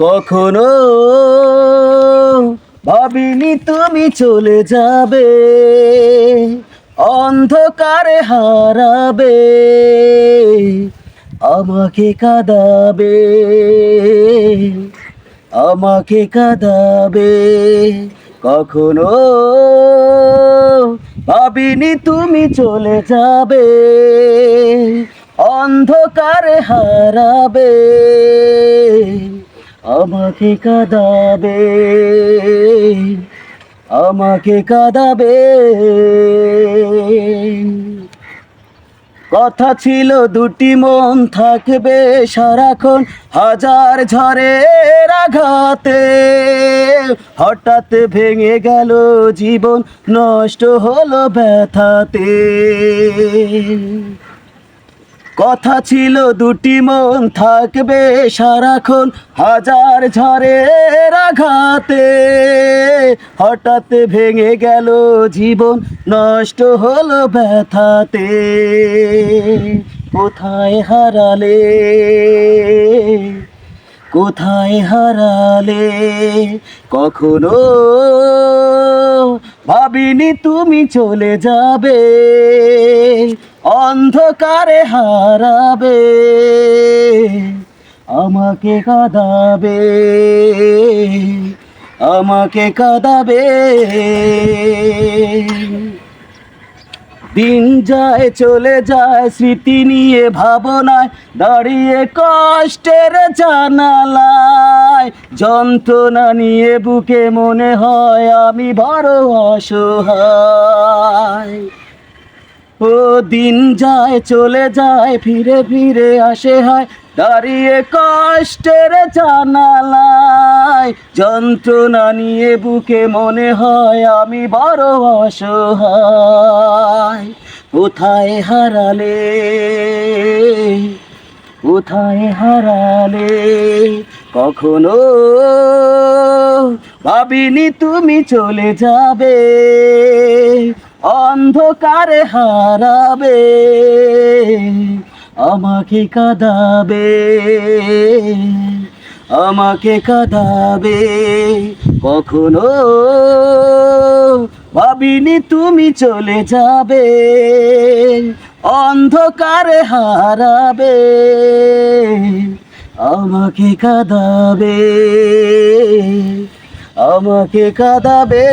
কখনো ভাবিনি তুমি চলে যাবে, অন্ধকারে হারাবে, আমাকে কাঁদাবে আমাকে কাঁদাবে। কখনো ভাবিনি তুমি চলে যাবে, অন্ধকারে হারাবে। আমাকে কাঁদাবে আমাকে কাঁদাবে। কথা ছিল দুটি মন থাকবে সারাক্ষণ হাজার ঝড়ের আঘাতে। হঠাৎ ভেঙে গেল জীবন, নষ্ট হলো ব্যথাতে। কথা ছিল দুটি মন থাকবে সারাক্ষণ হাজার ঝড়ের আঘাতে হঠাৎ ভেঙে গেল জীবন, নষ্ট হলো ব্যথাতে। কোথায় হারালে? কোথায় হারালে? কখনো ভাবিনি তুমি চলে যাবে অন্ধকারে হারাবে আমাকে কাঁদাবে আমাকে কাঁদাবে। দিন যায়, চলে যায়, স্মৃতি নিয়ে ভাবনায়, দাঁড়িয়ে কষ্টের জানালায়, যন্ত্রণা নিয়ে বুকে মনে হয় আমি বড় অসহায়। ও দিন যায়, চলে যায়, ফিরে ফিরে আসে হয়, দাঁড়িয়ে কষ্টের জানালায় যন্ত্রণা নিয়ে বুকে মনে হয় আমি বড় অসহায়। কোথায় হারালে? কোথায় হারালে? কখনো ভাবিনি তুমি চলে যাবে, অন্ধকারে হারাবে, আমাকে কাঁদাবে। আমাকে কাঁদাবে কখনো। ভাবিনি তুমি চলে যাবে অন্ধকারে হারাবে। আমাকে কাঁদাবে আমাকে কাঁদাবে।